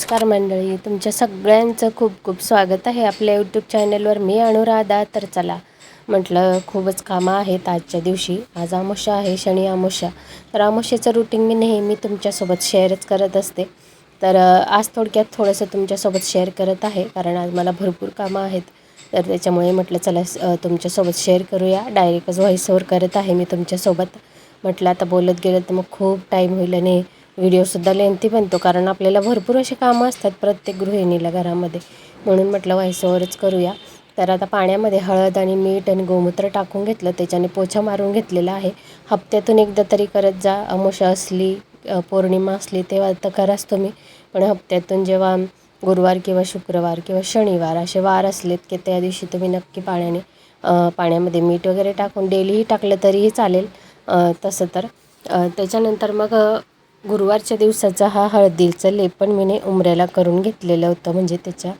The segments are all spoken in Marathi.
नमस्कार मंडळी तुमच्या सगळ्यांचं खूप खूप स्वागत आहे आपल्या यूट्यूब चॅनलवर मी अनुराधा तर चला म्हटलं खूपच कामं आहेत आजच्या दिवशी. आज आमोशा आहे शनी आमोशा तर आमोशाचं रुटीन मी नेहमी तुमच्यासोबत शेअरच करत असते. तर आज थोडक्यात थोडंसं तुमच्यासोबत शेअर करत आहे कारण आज मला भरपूर कामं आहेत. तर त्याच्यामुळे म्हटलं चला तुमच्यासोबत शेअर करूया. डायरेक्टच व्हॉइस करत आहे मी तुमच्यासोबत. म्हटलं आता बोलत गेलं तर मग खूप टाईम होईल आणि व्हिडिओसुद्धा लेंथी बनतो कारण आपल्याला भरपूर असे कामं असतात प्रत्येक गृहिणीला घरामध्ये. म्हणून म्हटलं व्हायसोवरच करूया. तर आता पाण्यामध्ये हळद आणि मीठ आणि गोमूत्र टाकून घेतलं त्याच्याने पोछा मारून घेतलेला आहे. हप्त्यातून एकदा तरी करत जा अमावस्या असली पौर्णिमा असली तेव्हा तर कराच तुम्ही. पण हप्त्यातून जेव्हा गुरुवार किंवा शुक्रवार किंवा शनिवार असे वार असलेत की त्या दिवशी तुम्ही नक्की पाण्याने पाण्यामध्ये मीठ वगैरे टाकून डेलीही टाकलं तरीही चालेल तसं तर. त्याच्यानंतर मग गुरुवारच्या दिवसाचा हा हळदीचं लेपन मीने उमऱ्याला करून घेतलेलं होतं. म्हणजे त्याच्या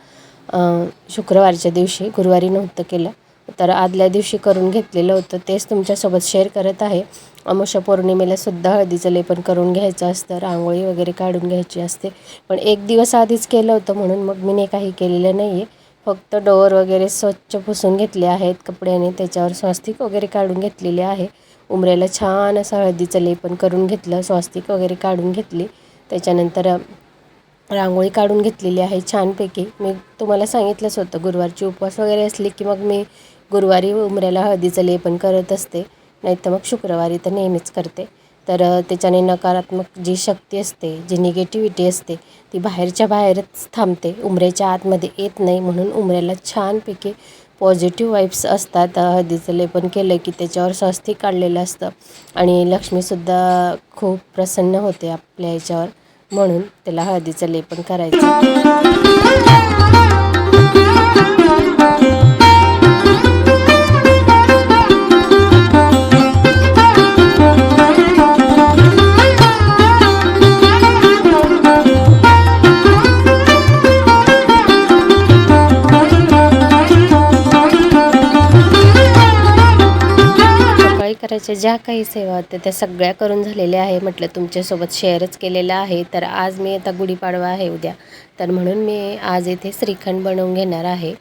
शुक्रवारच्या दिवशी गुरुवारी नव्हतं केलं. तर आदल्या दिवशी करून घेतलेलं होतं. तेच तुमच्यासोबत शेअर करत आहे. अमुषा पौर्णिमेला सुद्धा हळदीचं लेपन करून घ्यायचं असतं. रांगोळी वगैरे काढून घ्यायची असते. पण एक दिवस आधीच केलं होतं म्हणून मग मी काही केलेलं नाही आहे फक्त डोअर वगैरे स्वच्छ पुसून घेतले आहेत. कपड्याने त्याच्यावर स्वास्तिक वगैरे काढून घेतलेले आहे. उमऱ्याला छान असं हळदीचं लेपन करून घेतलं स्वास्तिक वगैरे काढून घेतली. त्याच्यानंतर रांगोळी काढून घेतलेली आहे छानपैकी. मी तुम्हाला सांगितलंच होतं गुरुवारची उपवास वगैरे असली की मग मी गुरुवारी उमऱ्याला हळदीचं लेपन करत असते. नाही तर मग शुक्रवारी तर नेहमीच करते. तर त्याच्याने नकारात्मक जी शक्ती असते जी निगेटिव्हिटी असते ती बाहेरच्या बाहेरच थांबते. उमऱ्याच्या आतमध्ये येत नाही म्हणून उमऱ्याला छानपैकी पॉझिटिव्ह वाईब्स असतात. हळदीचं लेपन केलं की त्याच्यावर स्वस्तिक काढलेलं असतं. आणि लक्ष्मीसुद्धा खूप प्रसन्न होते आपल्या याच्यावर म्हणून त्याला हळदीचं लेपन करायचं. करायच्या ज्या काही सेवा होत्या त्या सगळ्या करून झालेल्या आहे. म्हटलं तुमच्यासोबत शेअरच केलेलं आहे. तर आज मी आता गुढीपाडवा आहे उद्या. तर म्हणून मी आज इथे श्रीखंड बनवून घेणार आहे.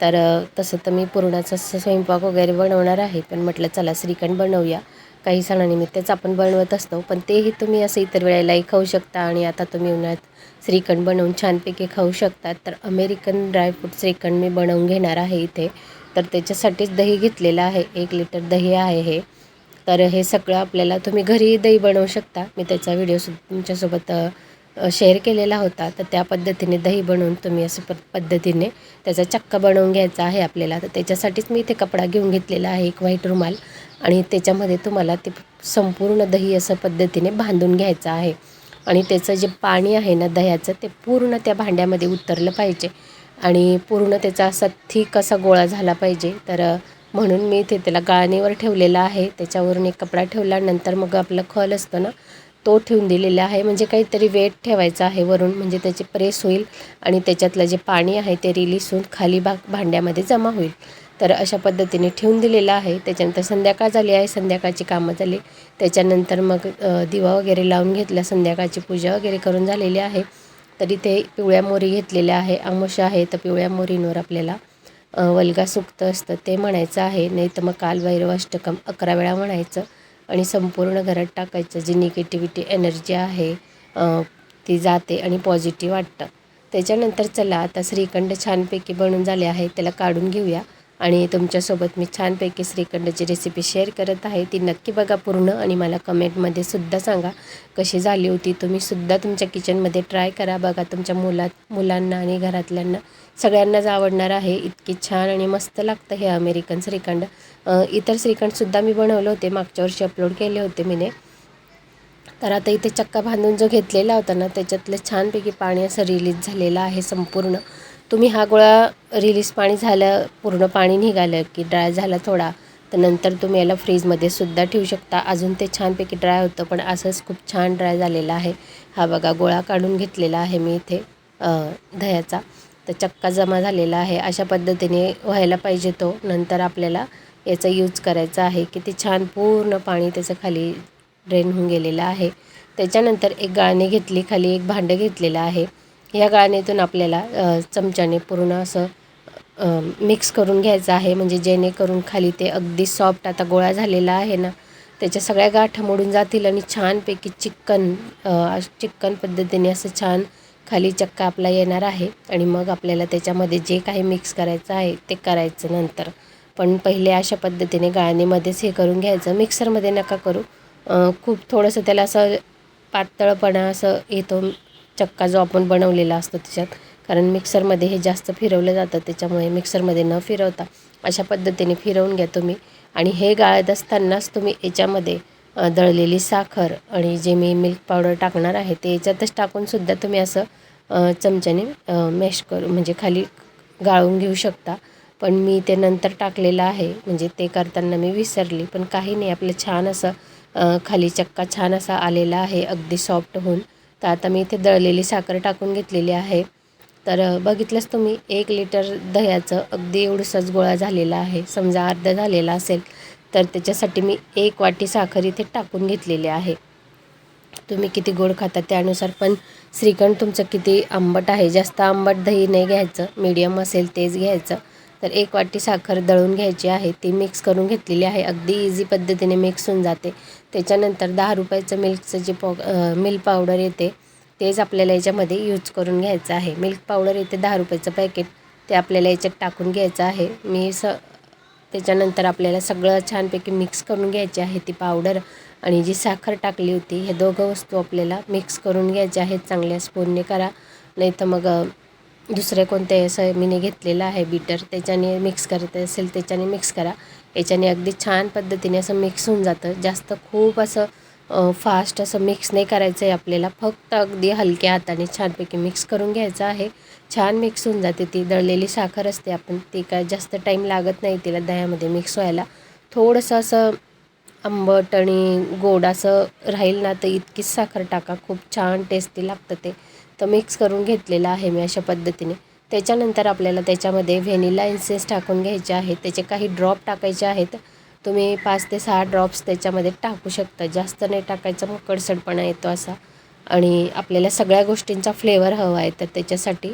तर तसं तर मी पुरणाचा स्वयंपाक वगैरे बनवणार आहे. पण म्हटलं चला श्रीखंड बनवूया. काही सणानिमित्तच आपण बनवत असतो. पण तेही तुम्ही असं इतर वेळेलाही खाऊ शकता आणि आता तुम्ही उन्हाळ्यात श्रीखंड बनवून छानपैकी खाऊ शकतात. तर अमेरिकन ड्रायफ्रूट श्रीखंड मी बनवून घेणार आहे इथे. तर त्याच्यासाठीच दही घेतलेलं आहे. एक लिटर दही आहे हे. तर हे सगळं आपल्याला तुम्ही घरी दही बनवू शकता. मी त्याचा व्हिडिओ सु तुमच्यासोबत शेअर केलेला होता. तर त्या पद्धतीने दही बनवून तुम्ही असं प पद्धतीने त्याचा चक्का बनवून घ्यायचा आहे आपल्याला. तर त्याच्यासाठीच मी इथे कपडा घेऊन घेतलेला आहे एक व्हाईट रुमाल. आणि त्याच्यामध्ये तुम्हाला ते संपूर्ण दही असं पद्धतीने बांधून घ्यायचं आहे. आणि त्याचं जे पाणी आहे ना दह्याचं ते पूर्ण त्या भांड्यामध्ये उतरलं पाहिजे. आणि पूर्ण त्याचा असा थिक असा गोळा झाला पाहिजे. तर म्हणून मी इथे त्याला गाळणीवर ठेवलेला आहे. त्याच्यावरून एक कपडा ठेवला. नंतर मग आपला खल असतो ना तो ठेवून दिलेला आहे. म्हणजे काहीतरी वेट ठेवायचा आहे वरून. म्हणजे त्याची प्रेस होईल आणि त्याच्यातलं जे पाणी आहे ते रिलीज होऊन खाली भाग भांड्यामध्ये जमा होईल. तर अशा पद्धतीने ठेवून दिलेलं आहे. त्याच्यानंतर संध्याकाळ झाली आहे. संध्याकाळची कामं झाली. त्याच्यानंतर मग दिवा वगैरे लावून घेतला. संध्याकाळची पूजा वगैरे करून झालेली आहे. तरी ते पिवळ्या मोरी घेतलेल्या आहे. आमुषा आहे. तर पिवळ्या मोरींवर आपल्याला अ, वल्गा सुक्त असतं ते म्हणायचं आहे. नाही तर मग कालभैरव अष्टकम अकरा वेळा म्हणायचं आणि संपूर्ण घरात टाकायचं जी निगेटिव्हिटी एनर्जी आहे ती जाते आणि पॉझिटिव्ह वाटतं. त्याच्यानंतर चला आता श्रीखंड छानपैकी बनून झाले आहे त्याला काढून घेऊया. आणि तुमच्यासोबत मी छानपैकी श्रीखंडाची रेसिपी शेअर करत आहे. ती नक्की बघा पूर्ण आणि मला कमेंटमध्ये सुद्धा सांगा कशी झाली होती. तुम्ही सुद्धा तुमच्या किचनमध्ये ट्राय करा. बघा तुमच्या मुलात मुलांना आणि घरातल्यांना सगळ्यांनाच आवडणार आहे. इतकी छान आणि मस्त लागतं हे अमेरिकन श्रीखंड. इतर श्रीखंडसुद्धा मी बनवले होते. मागच्या वर्षी अपलोड केले होते मीने. तर आता इथे चक्का बांधून जो घेतलेला होता ना त्याच्यातलं छानपैकी पाणी असं रिलीज झालेलं आहे संपूर्ण. तुम्ही हा गोळा रिलीज पाणी झालं पूर्ण पाणी निघालं की ड्राय झाला थोडा तर नंतर तुम्ही याला फ्रीजमध्ये सुद्धा ठेवू शकता. अजून ते छानपैकी ड्राय होतं पण असंच खूप छान ड्राय झालेला आहे. हा बघा गोळा काढून घेतलेला आहे मी इथे दह्याचा. तर चक्का जमा झालेला आहे. अशा पद्धतीने व्हायला पाहिजे तो. नंतर आपल्याला याचा यूज करायचा आहे की ते छान पूर्ण पाणी त्याचं खाली ड्रेन होऊन गेलेलं आहे. त्याच्यानंतर एक गाळणी घेतली खाली एक भांडं घेतलेलं आहे. या गाळणीतून आपल्याला चमच्याने पूर्ण असं मिक्स करून घ्यायचं आहे. म्हणजे जेणेकरून खाली ते अगदी सॉफ्ट आता गोळा झालेला आहे ना त्याच्या सगळ्या गाठा मोडून जातील आणि छानपैकी चिकन चिकन पद्धतीने असं छान खाली चक्का आपला येणार आहे. आणि मग आपल्याला त्याच्यामध्ये जे काही मिक्स करायचं आहे ते करायचं नंतर. पण पहिले अशा पद्धतीने गाळणीमध्येच हे करून घ्यायचं. मिक्सरमध्ये नका करू. खूप थोडंसं त्याला असं पातळपणा असं येतो. चक्का जो आपण बनवलेला असतो त्याच्यात. कारण मिक्सरमध्ये हे जास्त फिरवलं जातं त्याच्यामुळे मिक्सरमध्ये न फिरवता अशा पद्धतीने फिरवून घ्या तुम्ही. आणि हे गाळत असतानाच तुम्ही याच्यामध्ये दळलेली साखर आणि जे मी मिल्क पावडर टाकणार आहे ते याच्यातच टाकूनसुद्धा तुम्ही असं चमच्याने मॅश करू म्हणजे खाली गाळून घेऊ शकता. पण मी ते नंतर टाकलेलं आहे म्हणजे ते करताना मी विसरली. पण काही नाही आपलं छान असं खाली चक्का छान असा आलेला आहे अगदी सॉफ्ट होऊन. तर आता मी इथे दळलेली साखर टाकून घेतलेली आहे. तर बघितलंच तुम्ही एक लिटर दह्याचं अगदी एवढंसाच गोळा झालेला आहे. समजा अर्धा झालेला असेल तर त्याच्यासाठी मी एक वाटी साखर इथे टाकून घेतलेली आहे. तुम्ही किती गोड खाता त्यानुसार पण श्रीखंड तुमचं किती आंबट आहे. जास्त आंबट दही नाही घ्यायचं मीडियम असेल तेच घ्यायचं. तर एक वाटी साखर दळून घ्यायची आहे ती मिक्स करून घेतलेली आहे. अगदी इझी पद्धतीने मिक्स होऊन जाते. त्याच्यानंतर दहा रुपयाचं मिल्कचं जे पॉ मिल्क पावडर येते तेच आपल्याला याच्यामध्ये यूज करून घ्यायचं आहे. मिल्क पावडर येते दहा रुपयाचं पॅकेट ते आपल्याला याच्यात टाकून घ्यायचं आहे. मी स त्याच्यानंतर आपल्याला सगळं छानपैकी मिक्स करून घ्यायचे आहे ती पावडर आणि जी साखर टाकली होती हे दोघं वस्तू आपल्याला मिक्स करून घ्यायच्या आहेत. चांगल्या स्पूनने करा. नाही तर मग दुसरे कोणते असं मीने घेतलेलं आहे बीटर त्याच्याने मिक्स करत असेल त्याच्याने मिक्स करा. याच्याने अगदी छान पद्धतीने असं मिक्स होऊन जातं. जास्त खूप असं फास्ट असं मिक्स नाही करायचं आहे आपल्याला. फक्त अगदी हलक्या हाताने छानपैकी मिक्स करून घ्यायचं आहे. छान मिक्स होऊन जाते ती. दळलेली साखर असते आपण ती काय जास्त टाईम लागत नाही तिला दह्यामध्ये मिक्स व्हायला. थोडंसं असं आंबट आणि गोड असं राहील ना तर इतकीच साखर टाका. खूप छान टेस्टी लागतं ते. तर मिक्स करून घेतलेलं आहे मी अशा पद्धतीने. त्याच्यानंतर आपल्याला त्याच्यामध्ये व्हॅनिला इन्सेन्स टाकून घ्यायचे आहेत. त्याचे काही ड्रॉप टाकायचे आहेत. तुम्ही पाच ते सहा ड्रॉप्स त्याच्यामध्ये टाकू शकता. जास्त नाही टाकायचं मग कडसडपणा येतो असा. आणि आपल्याला सगळ्या गोष्टींचा फ्लेवर हवा आहे. तर त्याच्यासाठी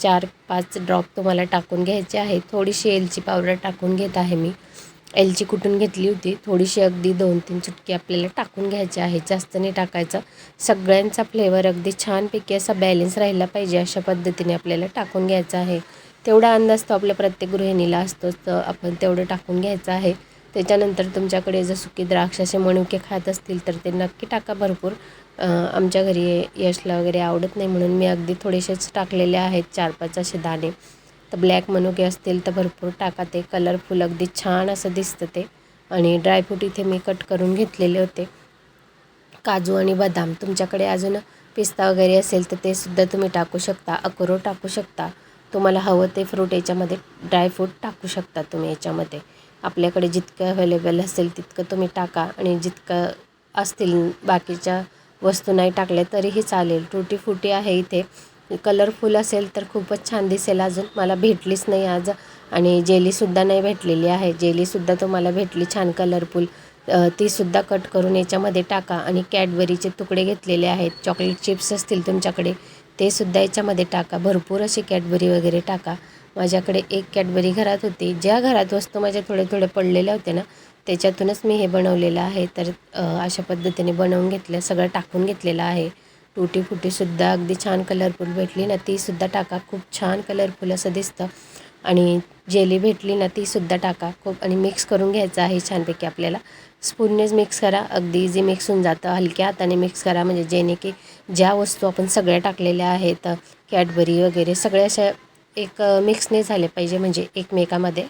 चार पाच ड्रॉप तुम्हाला टाकून घ्यायचे आहे थोडीशी एलची पावडर टाकून घेत आहे मी. एलची कुटून घेतली होती थोडीशी अगदी दोन तीन चुटकी आपल्याला टाकून घ्यायची आहे जास्त नाही टाकायचं. सगळ्यांचा फ्लेवर अगदी छानपैकी असा बॅलेन्स राहिला पाहिजे अशा पद्धतीने आपल्याला टाकून घ्यायचा आहे. तेवढा अंदाज तो आपल्या प्रत्येक गृहिणीला असतोच तर आपण तेवढं टाकून घ्यायचं आहे. त्याच्यानंतर तुमच्याकडे जसं सुकी द्राक्ष असे मणुके खात असतील तर ते नक्की टाका भरपूर. आमच्या घरी यशला वगैरे आवडत नाही म्हणून मी अगदी थोडेसेच टाकलेले आहेत चार पाच असे दाणे. तर ब्लॅक मनुके असतील तर भरपूर टाका ते. कलरफुल अगदी छान असं दिसतं ते. आणि ड्रायफ्रूट इथे मी कट करून घेतलेले होते. काजू आणि बदाम. तुमच्याकडे अजून पिस्ता वगैरे असेल तर ते सुद्धा तुम्ही टाकू शकता. अक्रोड टाकू शकता. तुम्हाला हवं ते फ्रूट याच्यामध्ये ड्रायफ्रूट टाकू शकता तुम्ही याच्यामध्ये. आपल्याकडे जितकं अवेलेबल असेल तितकं तुम्ही टाका. आणि जितकं असतील बाकीच्या वस्तू नाही टाकल्या तरीही चालेल. टुटी फुटी आहे इथे. कलरफुल असेल तर खूपच छान दिसेल अजून. मला भेटलीच नाही आज आणि जेलीसुद्धा नाही भेटलेली आहे. जेलीसुद्धा तुम्हाला भेटली छान कलरफुल. तीसुद्धा कट करून याच्यामध्ये टाका आणि कॅडबरीचे तुकडे घेतलेले आहेत. चॉकलेट चिप्स असतील तुमच्याकडे ते सुद्धा याच्यामध्ये टाका. भरपूर अशी कॅडबरी वगैरे टाका. माझ्याकडे एक कॅडबरी घरात होती. ज्या घरात वस्तू माझ्या थोडे थोडे पडलेल्या होत्या ना त्याच्यातूनच मी हे बनवलेलं आहे. तर अशा पद्धतीने बनवून घेतलं सगळं टाकून घेतलेलं आहे. टुटी फुटीसुद्धा अगदी छान कलरफुल भेटली ना तीसुद्धा टाका. खूप छान कलरफुल असं दिसतं. आणि जेली भेटली ना तीसुद्धा टाका. खूप आणि मिक्स करून घ्यायचं आहे छानपैकी आपल्याला. स्पूननेच मिक्स करा. अगदी इझी मिक्स होऊन जातं. हलक्या हाताने मिक्स करा. म्हणजे जेणे की ज्या वस्तू आपण सगळ्या टाकलेल्या आहेत कॅडबरी वगैरे सगळ्या अशा एक मिक्सने झाले पाहिजे. म्हणजे एकमेकामध्ये.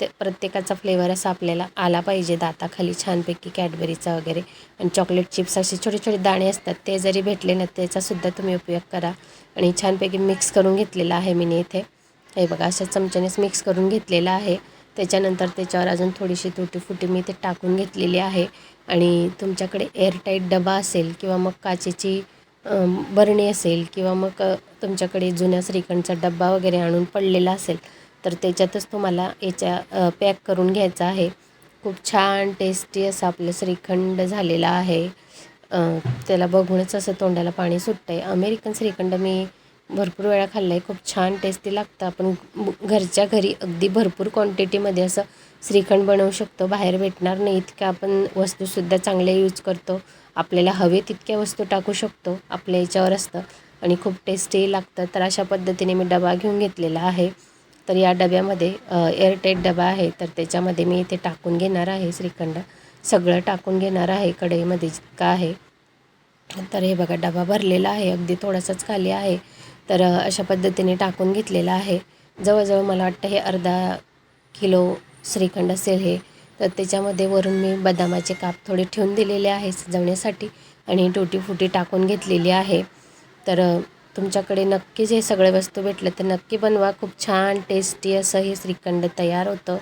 ते प्रत्येकाचा फ्लेवर असा आपल्याला आला पाहिजे. दाताखाली छानपैकी कॅडबरीचा वगैरे आणि चॉकलेट चिप्स असे छोटे छोटे दाणे असतात ते जरी भेटले ना त्याचासुद्धा तुम्ही उपयोग करा. आणि छानपैकी मिक्स करून घेतलेला आहे मी इथे. हे बघा अशा चमच्यानेच मिक्स करून घेतलेलं आहे. त्याच्यानंतर त्याच्यावर अजून थोडीशी तुटी फुटी मी ते टाकून घेतलेली आहे. आणि तुमच्याकडे एअरटाईट डबा असेल किंवा मग काचेची बरणी असेल किंवा मग तुमच्याकडे जुन्या श्रीखंडचा डब्बा वगैरे आणून पडलेला असेल तर त्याच्यातच तुम्हाला याच्या पॅक करून घ्यायचा आहे. खूप छान टेस्टी असं आपलं श्रीखंड झालेला आहे. त्याला बघूनच असं तोंडाला पाणी सुटतं आहे अमेरिकन श्रीखंड मी भरपूर वेळा खाल्लं आहे खूप छान टेस्टी लागतं. आपण घरच्या घरी अगदी भरपूर क्वांटिटीमध्ये असं श्रीखंड बनवू शकतो. बाहेर भेटणार नाही. इतक्या आपण वस्तूसुद्धा चांगल्या यूज करतो. आपल्याला हवे तितक्या वस्तू टाकू शकतो. आपल्या याच्यावर असतं. आणि खूप टेस्टी लागतं. तर अशा पद्धतीने मी डबा घेऊन घेतलेला आहे. तर या डब्यामध्ये एअरटेट डबा आहे. तर त्याच्यामध्ये मी इथे टाकून घेणार आहे श्रीखंड. सगळं टाकून घेणार आहे. कढईमध्ये जितकं आहे. तर हे बघा डबा भरलेला आहे. अगदी थोडासाच खाली आहे. तर अशा पद्धतीने टाकून घेतलेला आहे. जवळजवळ मला वाटतं हे अर्धा किलो श्रीखंड असेल हे. तर त्याच्यामध्ये वरून मी बदामाचे काप थोडे ठेवून दिलेले आहे सजवण्यासाठी आणि टुटी फुटी टाकून घेतलेली आहे. तर तुमच्याकडे नक्कीच हे सगळे वस्तू भेटले तर नक्की बनवा. खूप छान टेस्टी असं हे श्रीखंड तयार होतं.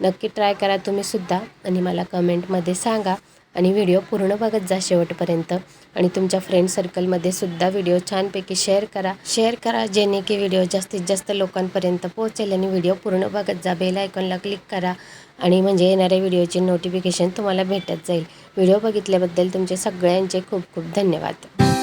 नक्की ट्राय करा तुम्हीसुद्धा आणि मला कमेंटमध्ये सांगा. आणि व्हिडिओ पूर्ण बघत जा शेवटपर्यंत. आणि तुमच्या फ्रेंड सर्कलमध्ये सुद्धा व्हिडिओ छानपैकी शेअर करा. शेअर करा जेणे की व्हिडिओ जास्तीत जास्त लोकांपर्यंत पोहोचेल आणि व्हिडिओ पूर्ण बघत जा. बेल आयकॉनला क्लिक करा आणि म्हणजे येणाऱ्या व्हिडिओचे नोटिफिकेशन तुम्हाला भेटत जाईल. व्हिडिओ बघितल्याबद्दल तुमचे सगळ्यांचे खूप खूप धन्यवाद.